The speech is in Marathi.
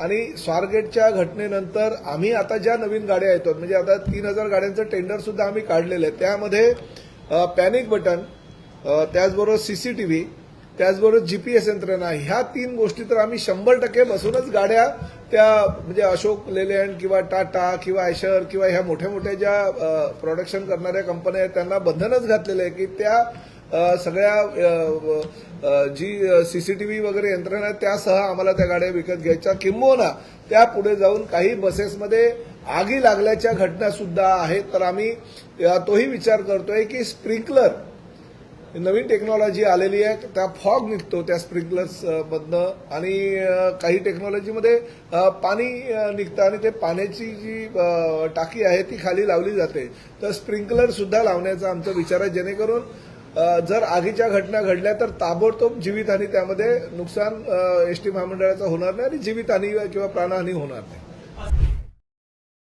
आणि स्वारगेटच्या घटनेनंतर आम्ही आता ज्या नवीन गाड्या येतात म्हणजे आता तीन हजार गाड्यांचं टेंडर सुद्धा आम्ही काढलेलं आहे. त्यामध्ये पॅनिक बटन त्याचबरोबर सीसीटीव्ही त्याचबरोबर जीपीएस यंत्रणा ह्या तीन गोष्टी तर आम्ही शंभर टक्के बसूनच गाड्या त्या म्हणजे अशोक लेलँड किंवा टाटा किंवा आयशर किंवा ह्या मोठ्या मोठ्या ज्या प्रोडक्शन करणाऱ्या कंपन्या आहेत त्यांना बंधनच घातलेलं आहे की त्या सगळ्या G C C G CCTV वगैरे यंत्रणा आहे त्यासह आम्हाला त्या गाड्या विकत घ्यायच्या. किंबहुना त्या पुढे जाऊन काही बसेसमध्ये आगी लागल्याच्या घटना सुद्धा आहेत. तर आम्ही तोही विचार करतोय की स्प्रिंकलर नवीन टेक्नॉलॉजी आलेली आहे त्या फॉग निघतो त्या स्प्रिंकलर्स मधनं. आणि काही टेक्नॉलॉजीमध्ये पाणी निघतं आणि ते पाण्याची जी टाकी आहे ती खाली लावली जाते. तर स्प्रिंकलर सुद्धा लावण्याचा आमचा विचार आहे जेणेकरून जर आगीच्या घटना घडल्या तर ताबडतोब जीवितहानी त्यामध्ये नुकसान एस टी महामंडळाचं होणार नाही आणि जीवितहानी किंवा प्राणहानी होणार नाही.